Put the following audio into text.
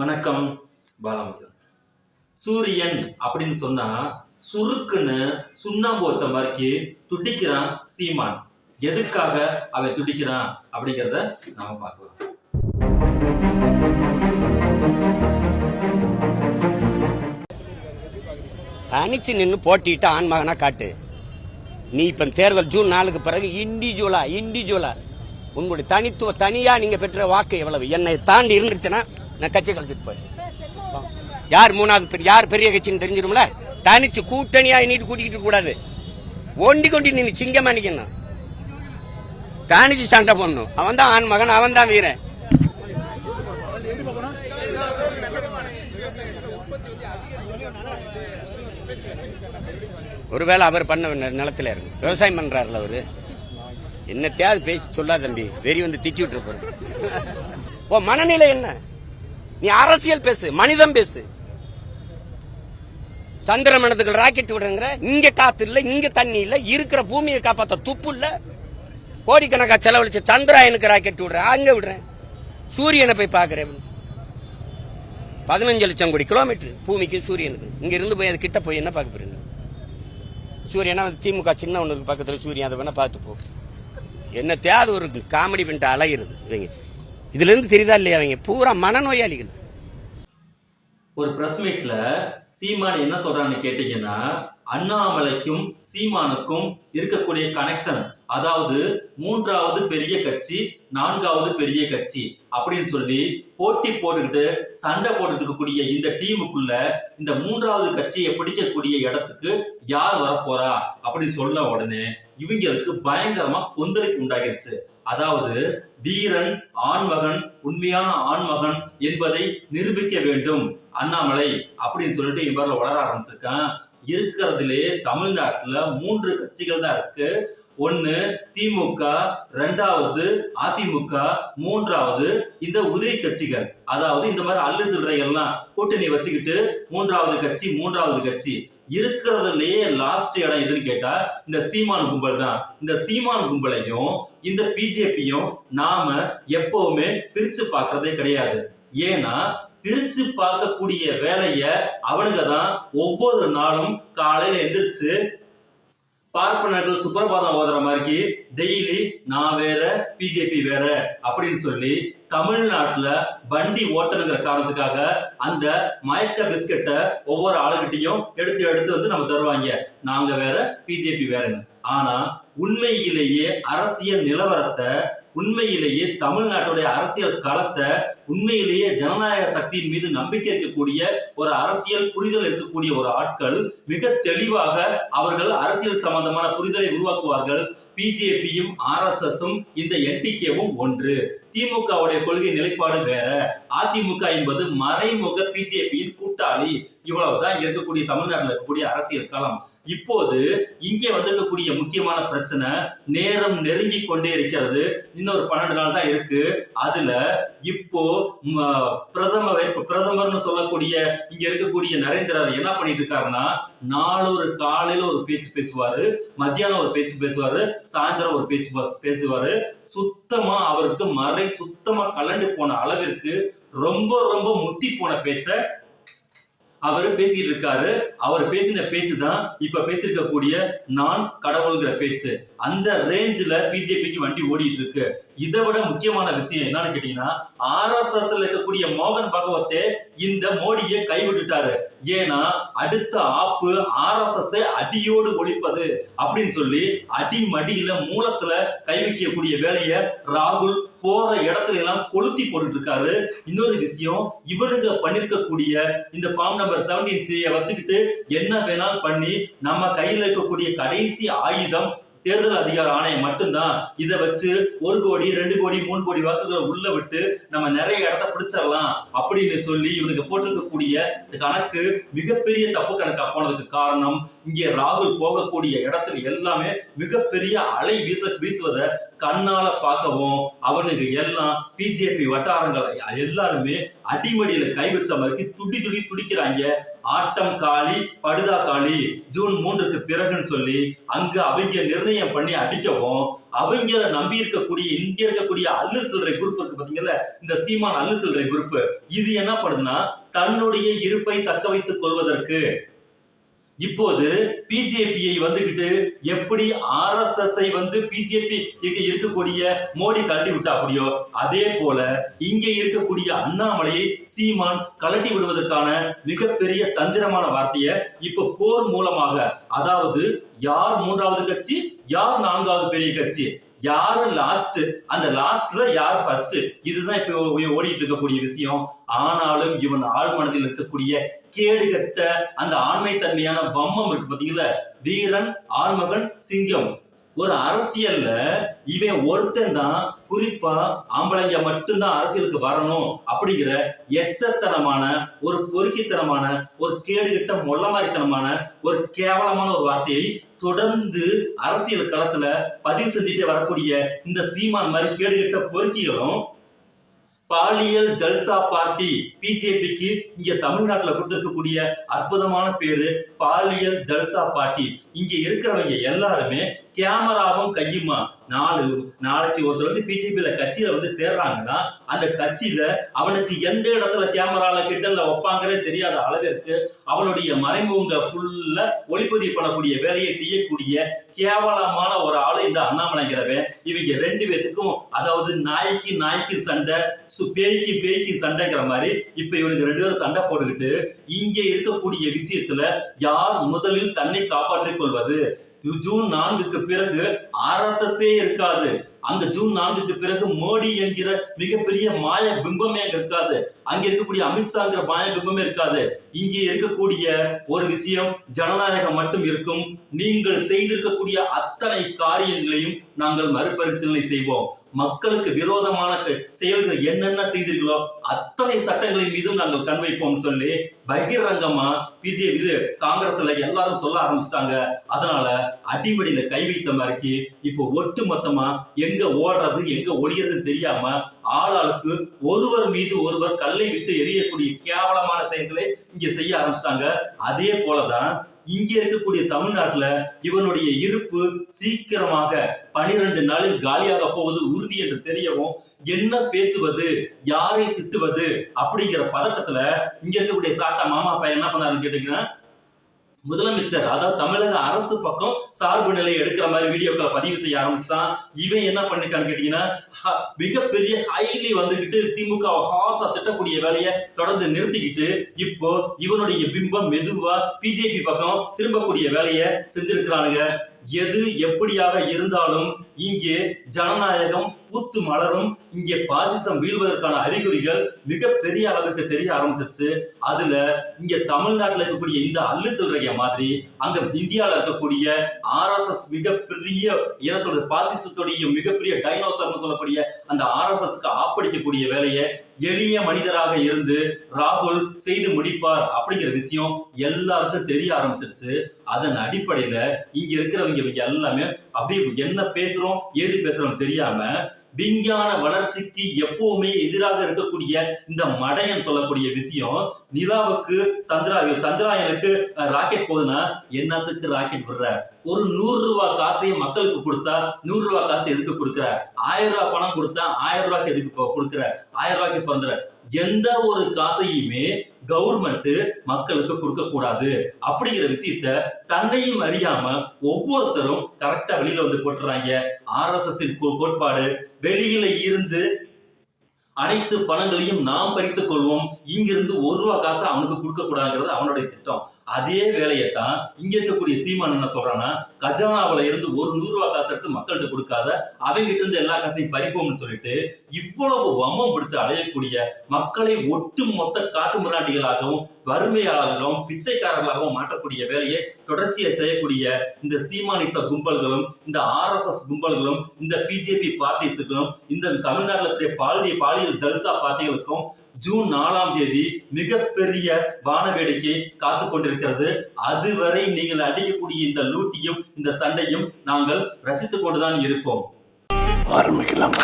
வணக்கம் பாலமுருகன். சூரியன் அப்படின்னு சொன்னா சுருக்குன்னு சுண்ணாம்பு வச்ச மாதிரிக்கு துடிக்கிறான் சீமான். எதுக்காக அவன் துடிக்கிறான் அப்படிங்கிறத நாம பார்க்கலாம். தனிச்சு நின்று போட்டிட்டு ஆன்மகனா காட்டு. நீ இப்ப தேர்தல் ஜூன் நாலுக்கு பிறகு இண்டிவிஜுவலா இண்டிவிஜுவலா உங்களுடைய தனித்துவ தனியா நீங்க பெற்ற வாக்கு எவ்வளவு? என்னை தாண்டி இருந்துச்சுன்னா நான் கட்சி கழிச்சிட்டு போய் யார் மூணாவது பெரிய யார் பெரிய கட்சின்னு தெரிஞ்சிடும்ல? தனிச்சு கூட்டணியா நீட்டு கூட்டிக்கிட்டு கூடாது. ஒண்டி கொண்டி நீ சிங்கமா நிக்கணும் தனிச்சு சண்டை போடணும். அவன் தான் ஆண் மகன் அவன் தான் வீரன். ஒருவேளை அவர் பண்ண நிலத்தில் நிலத்துல இருக்கு. விவசாயம் பண்றாருல அவரு. என்னத்தையாவது பேச்சு சொல்லாத தம்பி. வெறி வந்து திட்டி விட்டுருப்பாரு ஓ மனநிலை என்ன? நீ அரசியல் பேசு மனிதம் பேசு. சந்திர ராக்கெட் விடுங்கிற இங்க காத்து இல்ல இங்க தண்ணி இல்ல இருக்கிற பூமியை காப்பாத்த துப்பு இல்ல. கோடிக்கணக்கா செலவழிச்சு சந்திராயனுக்கு ராக்கெட் விடுறேன் அங்க விடுறேன். சூரியனை போய் பாக்குறேன் பதினஞ்சு லட்சம் கோடி கிலோமீட்டர் பூமிக்கு சூரியனுக்கு. இங்க இருந்து போய் அது கிட்ட போய் என்ன பார்க்க போறீங்க? சூரியனா திமுக சின்ன ஒண்ணுக்கு பக்கத்துல சூரியன் அதை வேணா பார்த்து போ என்ன தேவை ஒரு காமெடி பண்ணிட்டு அலையிறது இதுல இருந்து தெரியுதா இல்லையா அவங்க பூரா மனநோயாளிகள். ஒரு பிரஸ் மீட்ல சீமான் என்ன சொல்றான்னு கேட்டீங்கன்னா அண்ணாமலைக்கும் சீமானுக்கும் இருக்கக்கூடிய கனெக்ஷன் அதாவது மூன்றாவது பெரிய கட்சி நான்காவது பெரிய கட்சி அப்படின்னு சொல்லி போட்டி போட்டுக்கிட்டு சண்டை போட்டுக்கூடிய இந்த டீமுக்குள்ள இந்த மூன்றாவது கட்சியை பிடிக்கக்கூடிய இடத்துக்கு யார் வரப்போறா அப்படின்னு சொன்ன உடனே இவங்களுக்கு பயங்கரமா கொந்தளிப்பு உண்டாகிருச்சு. அதாவது வீரன் ஆண்மகன் உண்மையான ஆண்மகன் என்பதை நிரூபிக்க வேண்டும். அண்ணாமலை அப்படின்னு சொல்லிட்டு இவரில் வளர ஆரம்பிச்சிருக்கான். இருக்கிறதுலே தமிழ்நாட்டில் மூன்று கட்சிகள் தான் இருக்கு. ஒன்று திமுக ரெண்டாவது அதிமுக மூன்றாவது இந்த உதிரி கட்சிகள். அதாவது இந்த மாதிரி அல்லு சில்லறைகள்லாம் கூட்டணி வச்சுக்கிட்டு மூன்றாவது கட்சி மூன்றாவது கட்சி. இருக்கிறதுலயே லாஸ்ட் இடம் எதுன்னு கேட்டா இந்த சீமான் கும்பல் தான். இந்த சீமான் கும்பலையும் இந்த பிஜேபியும் நாம எப்பவுமே பிரிச்சு பார்க்கறதே கிடையாது. ஏன்னா பிரிச்சு பார்க்கக்கூடிய வேலைய அவனுங்க தான் ஒவ்வொரு நாளும் காலையில எந்திரிச்சு பார்ப்பனர்கள் சுப்பிரபாதம் ஓதுற மாதிரி டெய்லி நான் வேற பிஜேபி வேற அப்படின்னு சொல்லி தமிழ்நாட்டுல வண்டி ஓட்டணுங்கிற காரணத்துக்காக அந்த மயக்க பிஸ்கட்டை ஒவ்வொரு ஆளுகிட்டையும் எடுத்து எடுத்து வந்து நம்ம தருவாங்க. நாங்க வேற பிஜேபி வேறன்னு ஆனா உண்மையிலேயே அரசியல் நிலவரத்தை உண்மையிலேயே தமிழ்நாட்டுடைய அரசியல் களத்தை உண்மையிலேயே ஜனநாயக சக்தியின் மீது நம்பிக்கை இருக்கக்கூடிய ஒரு அரசியல் புரிதல் இருக்கக்கூடிய ஒரு ஆட்கள் மிக தெளிவாக அவர்கள் அரசியல் சம்பந்தமான புரிதலை உருவாக்குவார்கள். பிஜேபியும் ஆர்எஸ்எஸும் இந்த என்டிகேவும் ஒன்று. திமுகவுடைய கொள்கை நிலைப்பாடு வேற. அதிமுக என்பது மறைமுக பிஜேபியின் கூட்டாளி. இவ்வளவுதான் இருக்கக்கூடிய தமிழ்நாட்டில் இருக்கக்கூடிய அரசியல் களம். இப்போது இங்கே வந்திருக்கக்கூடிய முக்கியமான பிரச்சனை நேரம் நெருங்கி கொண்டே இருக்கிறது. இன்னொரு பன்னெண்டு நாள் தான் இருக்கு. அதுல இப்போ ம, பிரதமர் இப்ப பிரதமர்னு சொல்லக்கூடிய இங்க இருக்கக்கூடிய நரேந்திரர் என்ன பண்ணிட்டு இருக்காருன்னா நாளொரு காலையில ஒரு பேச்சு பேசுவாரு மத்தியானம் ஒரு பேச்சு பேசுவாரு சாயந்தரம் ஒரு பேச்சு பேசுவாரு. சுத்தமா அவருக்கு மறை சுத்தமா கலண்டு போன அளவிற்கு ரொம்ப ரொம்ப முத்தி போன பேச்ச அவர் பேசிட்டு இருக்காரு. அவர் பேசின பேச்சு தான் இப்ப பேசியிருக்கக்கூடிய நான் கடவுளுங்கிற பேச்சு. அந்த ரேஞ்சில பிஜேபிக்கு வண்டி ஓடிட்டு இருக்கு இதை விட முக்கியமான விஷயம் என்னன்னு கேட்டீங்கன்னா ஆர்எஸ்எஸ்ல இருக்கக்கூடிய மோகன் பகவத்தே இந்த மோடியை கைவிட்டுட்டாரு. ஏன்னா அடுத்த ஆப்பு ஆர்எஸ்எஸ் அடியோடு ஒழிப்பது அப்படின்னு சொல்லி அடிமடியில மூலத்துல கை வைக்கக்கூடிய வேலையை ராகுல் போற இடத்துல எல்லாம் கொளுத்தி போட்டுட்டு இருக்காரு இன்னொரு விஷயம் இவருங்க பண்ணிருக்கக்கூடிய இந்த ஃபார்ம் நம்பர் செவன்டீன் சியை வச்சுக்கிட்டு என்ன வேணாலும் பண்ணி நம்ம கையில இருக்கக்கூடிய கடைசி ஆயுதம் தேர்தல் அதிகார ஆணையம் மட்டும்தான் இதை வச்சு ஒரு கோடி ரெண்டு கோடி மூணு கோடி வாக்குகளை உள்ள விட்டு நம்ம நிறைய இடத்த பிடிச்சிடலாம் அப்படின்னு சொல்லி இவனுக்கு போட்டிருக்கக்கூடிய கணக்கு மிகப்பெரிய தப்பு கணக்கா போனதுக்கு காரணம் இங்கே ராகுல் போகக்கூடிய இடத்துல எல்லாமே மிகப்பெரிய அலை வீச வீசுவதை கண்ணால பார்க்கவும் அவனுக்கு எல்லாம் பிஜேபி வட்டாரங்கள் எல்லாருமே அடிமடியில கை வச்ச மாதிரி துடி துடி துடிக்கிறாங்க. ஆட்டம் காளி படுதா காளி ஜூன் மூன்றுக்கு பிறகுன்னு சொல்லி அங்க அவங்க நிர்ணயம் பண்ணி அடிக்கவும் அவங்கள நம்பி இருக்கக்கூடிய இங்க இருக்கக்கூடிய அல்லு சில்லறை குரூப் இருக்கு பாத்தீங்கல்ல இந்த சீமான் அல்லு சில்லறை குரூப் இது என்ன பண்ணுதுன்னா தன்னுடைய இருப்பை தக்க வைத்துக் கொள்வதற்கு இப்போது பிஜேபியை வந்துகிட்டு எப்படி ஆர்எஸ்எஸ் ஐ வந்து பிஜேபி இருக்கக்கூடிய மோடி கழட்டி விட்டா அப்படியோ அதே போல இங்கே இருக்கக்கூடிய அண்ணாமலையை சீமான் கழட்டி விடுவதற்கான மிகப்பெரிய தந்திரமான வார்த்தையை இப்ப போர் மூலமாக அதாவது யார் மூன்றாவது கட்சி யார் நான்காவது பெரிய கட்சி யாரு லாஸ்ட் அந்த லாஸ்ட்ல யார் ஃபர்ஸ்ட் இதுதான் இப்போ ஓடிட்டு இருக்கக்கூடிய விஷயம். ஆனாலும் இவன் ஆள் மனதில் இருக்கக்கூடிய கேடுகட்ட அந்த ஆண்மை தன்மையான பம்மம் இருக்கு பாத்தீங்களா? வீரன் ஆண்மகன் சிங்கம். ஒரு அரசியல்ல இவன் ஒருத்தன் தான் குறிப்பா ஆம்பளைங்க மட்டும்தான் அரசியலுக்கு வரணும் அப்படிங்கிற எச்சத்தனமான ஒரு பொறுக்கித்தனமான ஒரு கேடுகட்ட மொள்ளமாரித்தனமான ஒரு கேவலமான ஒரு வார்த்தையை தொடர்ந்து அரசியல் களத்துல பதிவு செஞ்சுட்டே வரக்கூடிய இந்த சீமான் மாதிரி கேடுகட்ட பொறுக்கிகளும் பாலியல் ஜல்சா பார்ட்டி பிஜேபிக்கு இங்க தமிழ்நாட்டுல கொடுத்திருக்கக்கூடிய அற்புதமான பேரு பாலியல் ஜல்சா பார்ட்டி. இங்க இருக்கிறவங்க எல்லாருமே கேமராவும் கையுமா நாலு நாளைக்கு ஒருத்தர் வந்து பிஜேபியில கட்சியில வந்து சேர்றாங்கன்னா அந்த கட்சியில அவனுக்கு எந்த இடத்துல கேமரால கிட்டல வைப்பாங்கிறே தெரியாத அளவிற்கு அவனுடைய மறைமுகங்க ஃபுல்ல ஒளிப்பதிவு பண்ணக்கூடிய வேலையை செய்யக்கூடிய கேவலமான ஒரு ஆளு இந்த அண்ணாமலைங்கிறவன். இவங்க ரெண்டு பேத்துக்கும் அதாவது நாய்க்கு நாய்க்கு சண்டை சு- பேய்க்கு பேய்க்கு சண்டைங்கிற மாதிரி இப்ப இவனுக்கு ரெண்டு பேரும் சண்டை போட்டுக்கிட்டு இங்கே இருக்கக்கூடிய விஷயத்துல யார் முதலில் தன்னை காப்பாற்றிக் கொள்வது? ஜூன் நான்குக்கு பிறகு ஆர்எஸ்எஸ் இருக்காது. அங்க ஜூன் நான்குக்கு பிறகு மோடி என்கிற மிகப்பெரிய மாய பிம்பமே அங்க இருக்காது. அங்க இருக்கக்கூடிய அமித்ஷாங்கிற மாய பிம்பமே இருக்காது. இங்கே இருக்கக்கூடிய ஒரு விஷயம் ஜனநாயகம் மட்டும் இருக்கும். நீங்கள் செய்திருக்கக்கூடிய அத்தனை காரியங்களையும் நாங்கள் மறுபரிசீலனை செய்வோம். மக்களுக்கு விரோதமான செயல்கள் என்னென்ன செய்தீர்களோ அத்தனை சட்டங்களின் மீதும் நாங்கள் கண் வைப்போம் சொல்லி பகிரங்கமா பிஜேபி இது காங்கிரஸ்ல எல்லாரும் சொல்ல ஆரம்பிச்சிட்டாங்க. அதனால அடிமடியில கை வைத்த மாதிரிக்கு இப்போ ஒட்டு மொத்தமா எங்க ஓடுறது எங்க ஒளியறது தெரியாம ஆளாளுக்கு ஒருவர் மீது ஒருவர் கல்லை விட்டு எரியக்கூடிய கேவலமான செயல்களை இங்க செய்ய ஆரம்பிச்சிட்டாங்க. அதே போலதான் இங்க இருக்கக்கூடிய தமிழ்நாட்டுல இவனுடைய இருப்பு சீக்கிரமாக பனிரெண்டு நாளில் காலியாக போவது உறுதி என்று தெரியவும் என்ன பேசுவது யாரை திட்டுவது அப்படிங்கிற பதட்டத்துல இங்க இருக்கக்கூடிய சாட்டா மாமா பையன் என்ன பண்ணாருன்னு கேட்டீங்கன்னா முதலமைச்சர் அதாவது தமிழக அரசு பக்கம் சார்பு நிலை எடுக்கிற மாதிரி வீடியோக்களை பதிவு செய்ய ஆரம்பிச்சிட்டான். இவன் என்ன பண்ணிருக்கான்னு கேட்டீங்கன்னா ஹ- மிகப்பெரிய ஹைலி வந்துகிட்டு திமுக ஹாசா திட்டக்கூடிய வேலையை தொடர்ந்து நிறுத்திக்கிட்டு இப்போ இவனுடைய பிம்பம் மெதுவா பிஜேபி பக்கம் திரும்பக்கூடிய வேலையை செஞ்சிருக்கிறானுங்க. எது எப்படியாக இருந்தாலும் இங்கே ஜனநாயகம் பூத்து மலரும். இங்கே பாசிசம் வீழ்வதற்கான அறிகுறிகள் மிகப்பெரிய அளவுக்கு தெரிய ஆரம்பிச்சிருச்சு. அதுல இங்க தமிழ்நாட்டில் இருக்கக்கூடிய இந்த அல்லு சில்லறைய மாதிரி அங்க இந்தியாவில் இருக்கக்கூடிய ஆர்எஸ்எஸ் மிகப்பெரிய என்ன சொல்றது பாசிசத்துடைய மிகப்பெரிய டைனோசர்னு சொல்லக்கூடிய அந்த ஆர்எஸ்எஸ்க்கு ஆப்படிக்கக்கூடிய வேலையை எளிய மனிதராக இருந்து ராகுல் செய்து முடிப்பார் அப்படிங்கிற விஷயம் எல்லாருக்கும் தெரிய ஆரம்பிச்சிருச்சு. அதன் அடிப்படையில இங்க இருக்கிறவங்க எல்லாமே அப்படியே என்ன பேசுறோம் ஏது பேசுறோம் தெரியாம விஞ்ஞான வளர்ச்சிக்கு எப்பவுமே எதிராக இருக்கக்கூடிய இந்த மடையன் சொல்லக்கூடிய விஷயம் நிலாவுக்கு சந்திரா சந்திராயனுக்கு ராக்கெட் போகுதுன்னா என்னத்துக்கு ராக்கெட் விடுற? ஒரு நூறு ரூபாய் காசையை மக்களுக்கு கொடுத்தா நூறு ரூபாய் காசு எதுக்கு கொடுக்குற? ஆயிரம் ரூபாய் பணம் கொடுத்தா ஆயிரம் ரூபாய்க்கு எதுக்கு கொடுக்குற? ஆயிரம் ரூபாய்க்கு பிறந்துற. எந்த ஒரு காசையுமே கவர்மெண்ட் மக்களுக்கு கொடுக்க கூடாது அப்படிங்கிற விஷயத்த தன்னையும் அறியாம ஒவ்வொருத்தரும் கரெக்டா வெளியில வந்து போட்டுறாங்க. ஆர்எஸ்எஸ் கோட்பாடு வெளியில இருந்து அனைத்து பணங்களையும் நாம் பறித்துக் கொள்வோம். இங்கிருந்து ஒரு ரூபா காசு அவனுக்கு கொடுக்க கூடாதுங்கிறது அவனுடைய திட்டம். அதே வேலையை தான் இங்க இருக்கக்கூடிய சீமான் என்ன சொல்றான்னா கஜானாவில இருந்து ஒரு நூறு ரூபா காசு எடுத்து மக்கள்கிட்ட கொடுக்காத அவங்கிட்ட இருந்து எல்லா காசையும் பறிப்போம்னு சொல்லிட்டு இவ்வளவு வம்மம் பிடிச்சு அடையக்கூடிய மக்களை ஒட்டு மொத்த காட்டு மிராண்டிகளாகவும் வறுமையாளர்களாகவும் பிச்சைக்காரர்களாகவும் மாற்றக்கூடிய வேலையை தொடர்ச்சியை செய்யக்கூடிய இந்த சீமானிச கும்பல்களும் இந்த ஆர்எஸ்எஸ் கும்பல்களும் இந்த பிஜேபி பார்ட்டிஸுகளும் இந்த தமிழ்நாட்டில் பாலிய பாலியல் ஜல்சா பார்ட்டிகளுக்கும் ஜூன் நாலாம் தேதி மிகப்பெரிய வான வேடிக்கை காத்து கொண்டிருக்கிறது அதுவரை நீங்கள் அடிக்கக்கூடிய இந்த லூட்டியும் இந்த சண்டையும் நாங்கள் ரசித்துக் கொண்டுதான் இருப்போம். ஆரம்பிக்கலாம்.